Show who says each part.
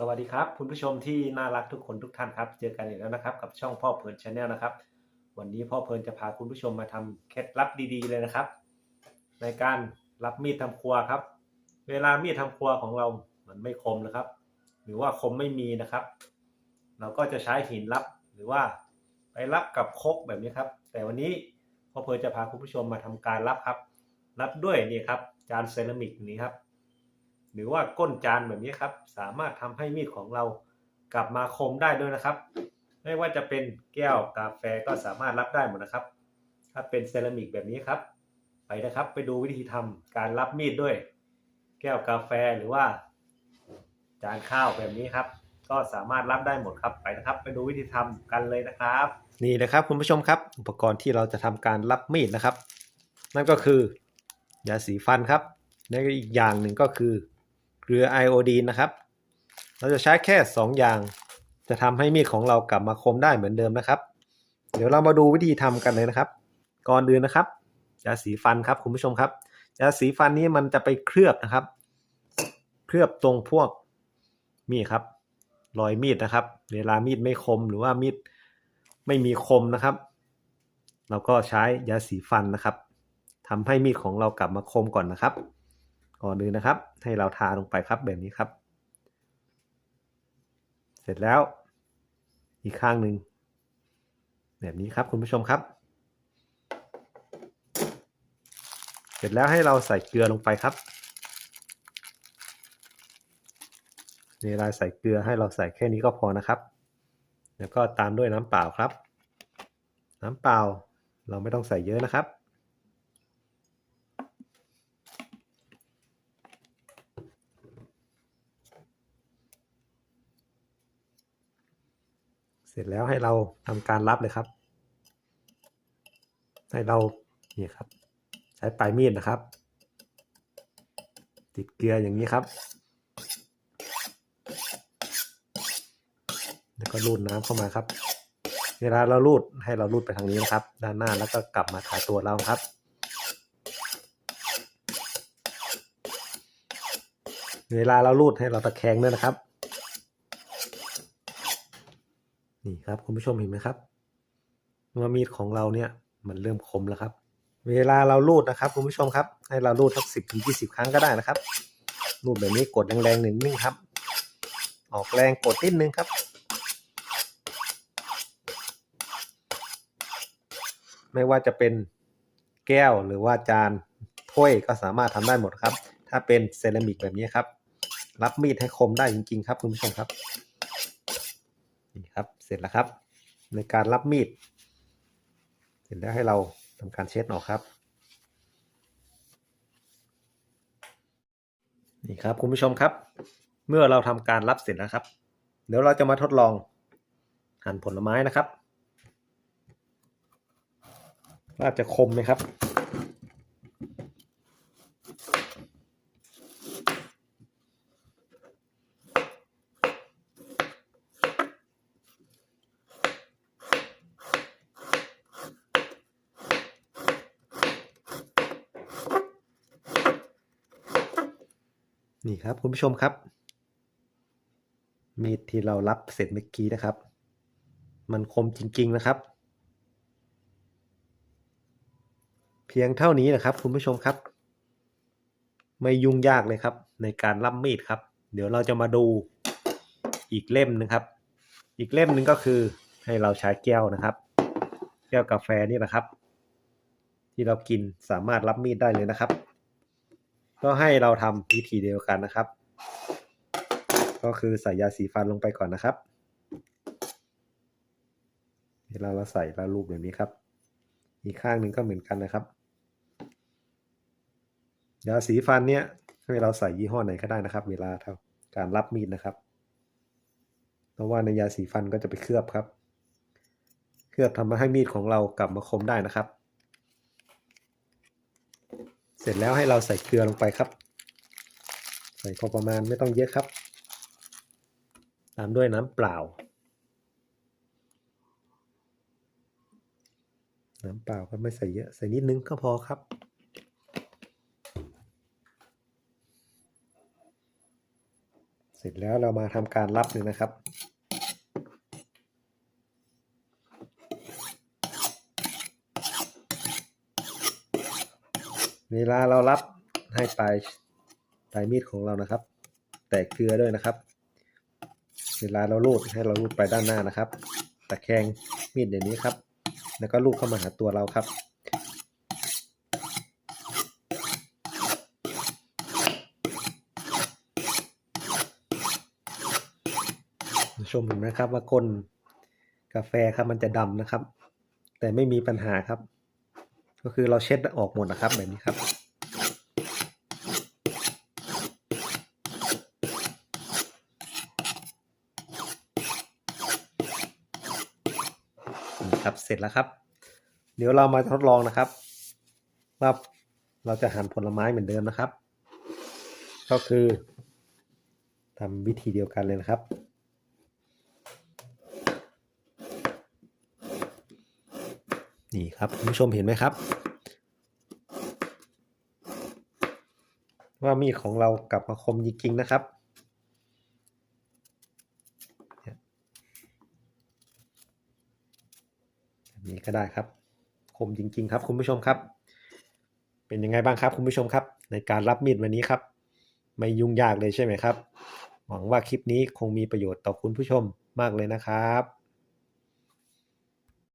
Speaker 1: สวัสดีครับ คุณผู้ชมที่น่ารักทุกคนทุกท่านครับ เจอกันอีกแล้วนะครับ กับช่องพ่อเพลินชาแนลนะครับ วันนี้พ่อเพลินจะพาคุณผู้ชมมาทำเคล็ดลับดีๆเลยนะครับ ในการรับมีดทำครัวครับ เวลามีดทำครัวของเรามันไม่คมนะครับ หรือว่าคมไม่มีนะครับ เราก็จะใช้หินรับหรือว่าไปรับกับครกแบบนี้ครับ แต่วันนี้พ่อเพลินจะพาคุณผู้ชมมาทำการรับครับ รับด้วยนี่ครับ จานเซรามิกนี้ครับ หรือว่าก้นจานแบบนี้ครับ สามารถทำให้มีดของเรากลับมาคมได้ด้วยนะครับ ไม่ว่าจะเป็นแก้วกาแฟก็สามารถรับได้หมดนะครับ ถ้าเป็นเซรามิกแบบนี้ครับ ไปนะครับ ไปดูวิธีทำการรับมีดด้วย แก้วกาแฟหรือว่า จานข้าวแบบนี้ครับ ก็สามารถรับได้หมดครับไปนะครับ ไปดูวิธีทำกันเลยนะครับ นี่นะครับคุณผู้ชมครับ อุปกรณ์ที่เราจะทำการรับมีดนะครับ นั่นก็คือยาสีฟันครับและอีกอย่างหนึ่งก็คือ เกลือไอโอดีนนะครับ เราจะใช้แค่ 2 อย่าง จะทำให้มีดของเรากลับมาคมได้เหมือนเดิมนะครับ เดี๋ยวเรามาดูวิธีทำกันเลยนะครับ ก่อนอื่นนะครับยาสีฟันครับคุณผู้ชมครับยาสีฟันนี้มันจะไปเคลือบนะครับ เคลือบตรงพวกมีดครับรอยมีดนะครับ เวลามีดไม่คมหรือว่ามีดไม่มีคมนะครับ เราก็ใช้ยาสีฟันนะครับทำให้มีดของเรากลับมาคมก่อนนะครับ ก่อนอื่นนะครับ ให้เราทาลงไปครับแบบนี้ครับ เสร็จแล้ว อีกข้างหนึ่งแบบนี้ครับคุณผู้ชมครับ เสร็จแล้วให้เราใส่เกลือลงไปครับเวลาใส่เกลือให้เราใส่แค่นี้ก็พอนะครับ แล้วก็ตามด้วยน้ำเปล่าครับ น้ำเปล่าเราไม่ต้องใส่เยอะนะครับ เสร็จแล้วให้เราทำการรับเลยครับ ให้เรานี่ครับ ใช้ปลายมีดนะครับ ติดเกลืออย่างนี้ครับ แล้วก็รูดน้ำเข้ามาครับ เวลาเรารูดให้เรารูดไปทางนี้นะครับ ด้านหน้าแล้วก็กลับมาถ่ายตัวเราครับเวลาเรารูดให้เราตะแคงด้วยนะครับ นี่ครับคุณผู้ชมเห็นไหมครับว่ามีดของเราเนี่ยมันเริ่มคมแล้วครับ เวลาเรารูดนะครับคุณผู้ชมครับ ให้เรารูดสักสิบถึงยี่สิบครั้งก็ได้นะครับรูดแบบนี้กดแรงๆหนึ่งนึงครับ ออกแรงกดนิดนึงครับ ไม่ว่าจะเป็นแก้วหรือว่าจานถ้วยก็สามารถทำได้หมดครับ ถ้าเป็นเซรามิกแบบนี้ครับ รับมีดให้คมได้จริงๆ ครับคุณผู้ชมครับนี่ครับ เสร็จแล้วครับ ในการรับมีด เสร็จแล้วให้เราทำการเช็ดออกครับ นี่ครับคุณผู้ชมครับ เมื่อเราทำการรับเสร็จแล้วครับ เดี๋ยวเราจะมาทดลองหั่นผลไม้นะครับว่าจะคมไหมครับ นี่ครับคุณผู้ชมครับ มีดที่เรารับเสร็จเมื่อกี้นะครับ มันคมจริง ๆนะครับ เพียงเท่านี้นะครับ คุณผู้ชมครับ ไม่ยุ่งยากเลยครับ ในการรับมีดครับ เดี๋ยวเราจะมาดูอีกเล่มหนึงครับ อีกเล่มหนึ่งก็คือให้เราใช้แก้วนะครับ แก้วกาแฟนี่นะครับ ที่เรากินสามารถรับมีดได้เลยนะครับ ก็ให้เราทำวิธีเดียวกันนะครับ ก็คือใส่ยาสีฟันลงไปก่อนนะครับเวลาเราใส่เราลูบแบบนี้ครับ อีกข้างหนึ่งก็เหมือนกันนะครับ ยาสีฟันเนี่ยให้เราใส่ยี่ห้อไหนก็ได้นะครับ เวลาทำการรับมีดนะครับ เพราะว่าในยาสีฟันก็จะไปเคลือบครับ เคลือบทำให้มีดของเรากลับมาคมได้นะครับ ร็จแล้วให้เราใส่เกลือลงไปครับ ใส่พอประมาณไม่ต้องเยอะครับ ตามด้วยน้ำเปล่า น้ำเปล่าก็ไม่ใส่เยอะใส่นิดนึงก็พอครับเเสร็จแล้วเรามาทำการรับเลยนะครับ เวลาเรารับให้ปลายปลายมีดของเรานะครับ แตะเกลือด้วยนะครับ เวลาเราลูดให้เราลูดไปด้านหน้านะครับตะแคงมีดอย่างนี้ครับ แล้วก็ลูดเข้ามาหาตัวเราครับ ชมเห็นไหมครับว่าก้นกาแฟครับมันจะดำนะครับ แต่ไม่มีปัญหาครับ ก็คือเราเช็ดออกหมดนะครับแบบนี้ครับนี่ครับเสร็จแล้วครับ เดี๋ยวเรามาทดลองนะครับว่าเราจะหั่นผลไม้เหมือนเดิมนะครับ ก็คือทำวิธีเดียวกันเลยนะครับ นี่ครับคุณผู้ชมเห็นไหมครับ ว่ามีดของเรากลับมาคมจริงๆนะครับแบบนี้ก็ได้ครับ คมจริง ๆ ครับ คุณผู้ชมครับ เป็นยังไงบ้างครับคุณผู้ชมครับ ในการรับมีดวันนี้ครับ ไม่ยุ่งยากเลยใช่ไหมครับ หวังว่าคลิปนี้คงมีประโยชน์ต่อคุณผู้ชมมากเลยนะครับ